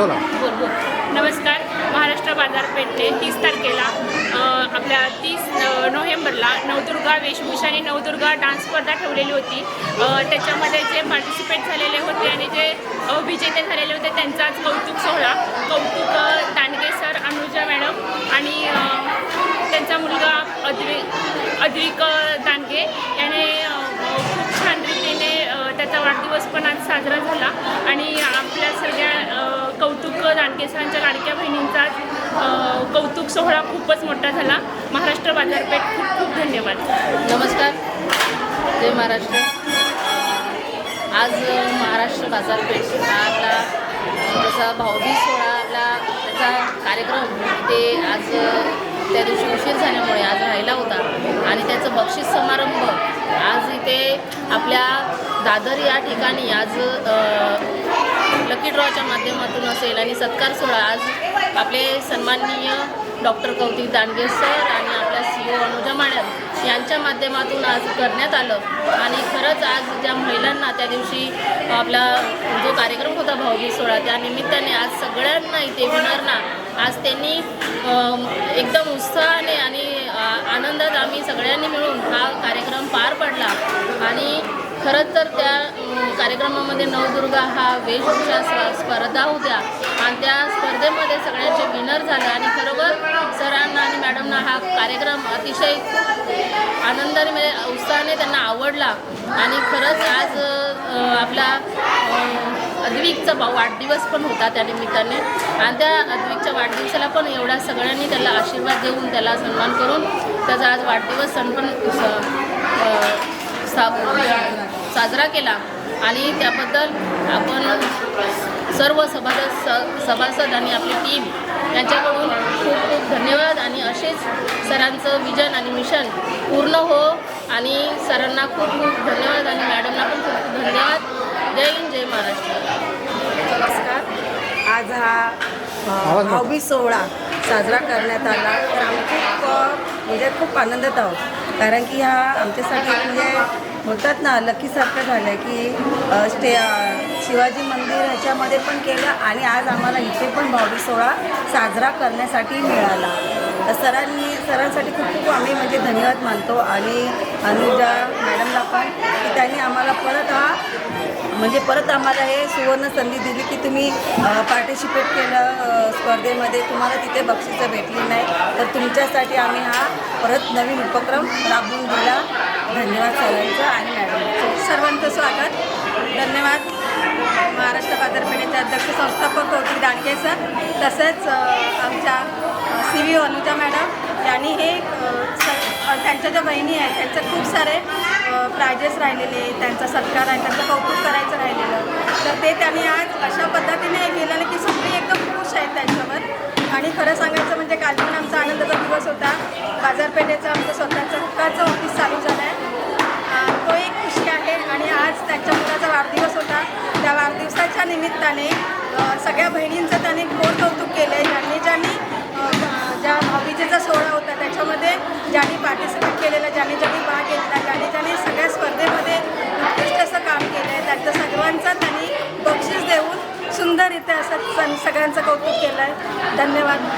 बोला. बोल बोल. नमस्कार. महाराष्ट्र बाजारपेठे तीस तारखेला आपल्या तीस नोव्हेंबरला नवदुर्गा वेशभूषा आणि नवदुर्गा डान्स स्पर्धा ठेवलेली होती. त्याच्यामध्ये जे पार्टिसिपेट झालेले होते आणि जे विजेते झालेले होते त्यांचाच कौतुक सोहळा. कौतुक दानगे सर अनुजा मॅडम आणि त्यांचा मुलगा अद्वि अद्विक दानगे याने खूप छान रीतीने त्याचा वाढदिवस पण आज साजरा झाला. आणि आपल्या सगळ्या कौतुक दांडगे लाडक्या बहिणींचा कौतुक सोहळा खूपच मोठा झाला. महाराष्ट्र बाजारपेठ खूप खूप धन्यवाद. नमस्कार. जय महाराष्ट्र. आज महाराष्ट्र बाजारपेठ हा आपला जसा भाऊबीज सोहळाला त्याचा कार्यक्रम ते आज त्या दिवशी उशीर झाल्यामुळे आज राहिला होता. आणि त्याचं बक्षीस समारंभ आज इथे आपल्या दादर या ठिकाणी आज लकी ड्रॉच्या माध्यमातून असेल आणि सत्कार सोहळा. आज आपले सन्माननीय डॉक्टर कौतिक दांडगे सर आणि आपल्या सी ओ अनुजा मॅडम यांच्या माध्यमातून आज करण्यात आलं. आणि खरंच आज ज्या महिलांना त्या दिवशी आपला जो कार्यक्रम होता भाऊबीज सोहळा त्या निमित्ताने आज सगळ्यांना इथे विनरना आज त्यांनी एकदम उत्साहाने आणि आ- आनंदात आम्ही सगळ्यांनी मिळून हा कार्यक्रम पार पडला. आणि खरंच तर त्या कार्यक्रमामध्ये नवदुर्गा हा वेशभूषा स्प- स्पर्धा होत्या. आणि त्या स्पर्धेमध्ये सगळ्यांचे विनर झाले. आणि खरोखर सरांना आणि मॅडमना हा कार्यक्रम अतिशय आनंदाने म्हणजे उत्साहाने त्यांना आवडला. आणि खरंच आज आपला अद्विकचा बा वाढदिवस पण होता त्या निमित्ताने. आणि त्या अद्विकच्या वाढदिवसाला पण एवढ्या सगळ्यांनी त्याला आशीर्वाद देऊन त्याला सन्मान करून त्याचा आज वाढदिवस सण पण स- साजरा केला. आणि त्याबद्दल आपण सर्व सभासद स सभासद आणि आपली टीम यांच्याकडून खूप खूप धन्यवाद आणि असेच सरांचं विजन आणि मिशन पूर्ण हो आणि सरांना खूप खूप धन्यवाद आणि मॅडमना पण खूप खूप धन्यवाद. जय हिंद जय महाराष्ट्र. नमस्कार. आज हा. भाऊबीज सोहळा साजरा करण्यात आला. तर आम्ही खूप म्हणजे खूप आनंदात आहोत. कारण की हा आमच्यासाठी म्हणजे बोलतात ना लकीसारखं झालं की स्टे शिवाजी मंदिर ह्याच्यामध्ये पण केलं आणि आज आम्हाला इथे पण भाऊबीज सोहळा साजरा करण्यासाठी मिळाला. तर सरांनी सरांसाठी खूप खूप आम्ही म्हणजे धन्यवाद मानतो आणि अनुजा मॅडमला पण की त्यांनी आम्हाला परत हा म्हणजे परत आम्हाला हे सुवर्ण संधी दिली की तुम्ही पार्टिसिपेट केलं स्पर्धेमध्ये. तुम्हाला तिथे बक्षिसं भेटली नाही. तर तुमच्यासाठी आम्ही हा परत नवीन उपक्रम राबवून दिला. धन्यवाद सरांचं आणि मॅडमचं. सर्वांचं स्वागत. धन्यवाद. महाराष्ट्र बाजारपेठेचे अध्यक्ष संस्थापक कौतिक दांडगे सर तसेच आमच्या सी व्ही अनुजा मॅडम यांनी हे स- त्यांच्या ज्या बहिणी आहेत त्यांचे खूप सारे प्रायजेस राहिलेले त्यांचा सत्कार आहे त्यांचं कौतुक करायचं राहिलेलं. तर ते त्यांनी आज अशा पद्धतीने हे केलेलं की सगळी एकदम खुश आहेत त्यांच्यावर. आणि खरं सांगायचं म्हणजे काल पण आमचा आनंदाचा दिवस होता. बाजारपेठेचा निमित्ताने सगळ्या बहिणींचं त्यांनी गोड कौतुक केलं आहे ज्यांनी ज्यांनी ज्या भाविजेचा सोहळा होता त्याच्यामध्ये ज्यांनी पार्टिसिपेट केलेलं ज्यांनी ज्यांनी भाग घेतला ज्यांनी ज्यांनी सगळ्या स्पर्धेमध्ये उत्कृष्ट असं काम केलं आहे त्यांचं सर्वांचा त्यांनी बक्षीस देऊन सुंदररित्या असं सण सगळ्यांचं कौतुक केलं आहे धन्यवाद.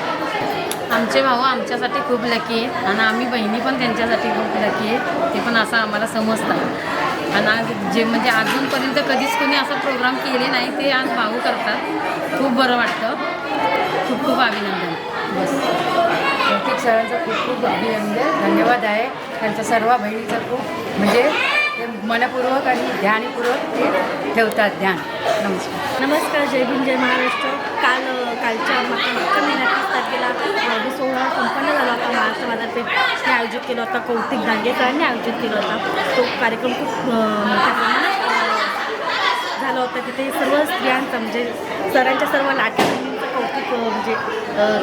आमचे भाऊ आमच्यासाठी खूप लकी आहेत आणि आम्ही बहिणी पण त्यांच्यासाठी खूप लकी आहेत. ते पण असं आम्हाला समजतात. आणि आज जे म्हणजे अजूनपर्यंत कधीच कोणी असा प्रोग्राम केले नाही ते आज भाऊ करतात. खूप बरं वाटतं. खूप खूप अभिनंदन. बस. कौतिक सरांचं खूप खूप अभिनंदन. धन्यवाद आहे. त्यांच्या सर्व बहिणीचं खूप म्हणजे ते मनपूर्वक आणि ध्यानपूर्वक ते ठेवतात ध्यान. नमस्कार. नमस्कार जय भीम जय महाराष्ट्र. काल कालच्या महिन्यात तारखेला भाऊबी सोहळा संपन्न झाला होता ते आयोजित केला होता कौतिक दांडेकरांनी आयोजित केला होता. तो कार्यक्रम खूप मोठ्या प्रमाणात झाला होता तिथे सर्व स्त्रियांचा म्हणजे सरांच्या सर्व लाट्या कौतुक म्हणजे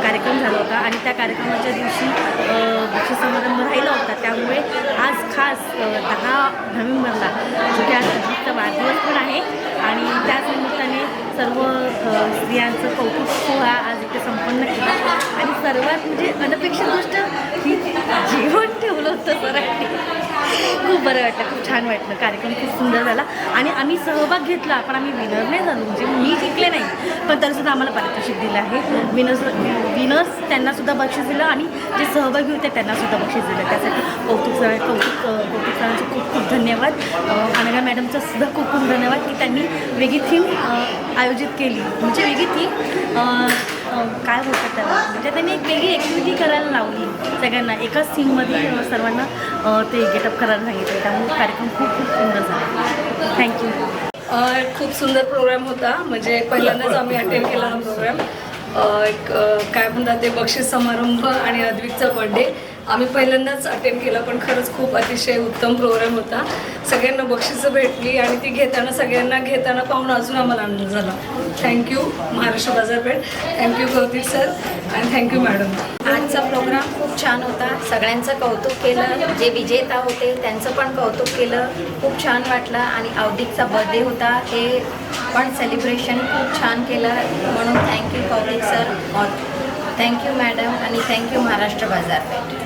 कार्यक्रम झाला होता. आणि त्या कार्यक्रमाच्या दिवशी अ, बक्षीस समारंभ राहिला होता. त्यामुळे आज खास दहा नोव्हेंबरला जो की आज अजितचा वाढदिवस पण आहे. आणि त्याच निमित्ताने सर्व स्त्रियांचं कौतुक सोहळा आज इथे संपन्न केला. आणि सर्वात म्हणजे अनपेक्षित गोष्ट ही जेवण ठेवलं होतं सरांनी खूप बरं वाटलं खूप छान वाटलं. कार्यक्रम खूप सुंदर झाला. आणि आम्ही सहभाग घेतला पण आम्ही विनर नाही झालो. म्हणजे मी जिंकले नाही. पण तरीसुद्धा आम्हाला पारितोषिक दिलं आहे. विनर्स विनर्स त्यांनासुद्धा बक्षीस दिलं आणि जे सहभागी होते त्यांनासुद्धा बक्षीस दिलं. त्यासाठी कौतुक सर कौतुक कौतुक सरांचे खूप खूप धन्यवाद. अनघा मॅडमचं सुद्धा खूप खूप धन्यवाद की त्यांनी वेगळी थीम आयोजित केली. म्हणजे वेगळी ती काय होतं त्याला? म्हणजे त्यांनी एक वेगळी ॲक्टिव्हिटी करायला लावली सगळ्यांना. एकाच थीममध्ये सर्वांना ते गेटअप करायला सांगितलं. त्यामुळे कार्यक्रम खूप खूप सुंदर झाला. थँक्यू खूप सुंदर प्रोग्राम होता. म्हणजे पहिल्यांदाच आम्ही अटेंड केला हा प्रोग्राम एक काय म्हणतात ते बक्षीस समारंभ आणि अद्विकचा बर्थडे आम्ही पहिल्यांदाच अटेंड केला पण खरंच खूप अतिशय उत्तम प्रोग्राम होता. सगळ्यांना बक्षिसं भेटली आणि ती घेताना सगळ्यांना घेताना पाहून अजून आम्हाला आनंद झाला. Thank you Maharashtra Bazarpeth thank you Kautik sir आणि थँक्यू मॅडम आजचा प्रोग्राम खूप छान होता. सगळ्यांचं कौतुक केलं. जे विजेता होते त्यांचं पण कौतुक केलं. खूप छान वाटलं. आणि अवधिकचा बर्थडे होता. हे पण सेलिब्रेशन खूप छान केलं. म्हणून thank you Kautik sir thank you madam आणि थँक्यू महाराष्ट्र बाजारपेठ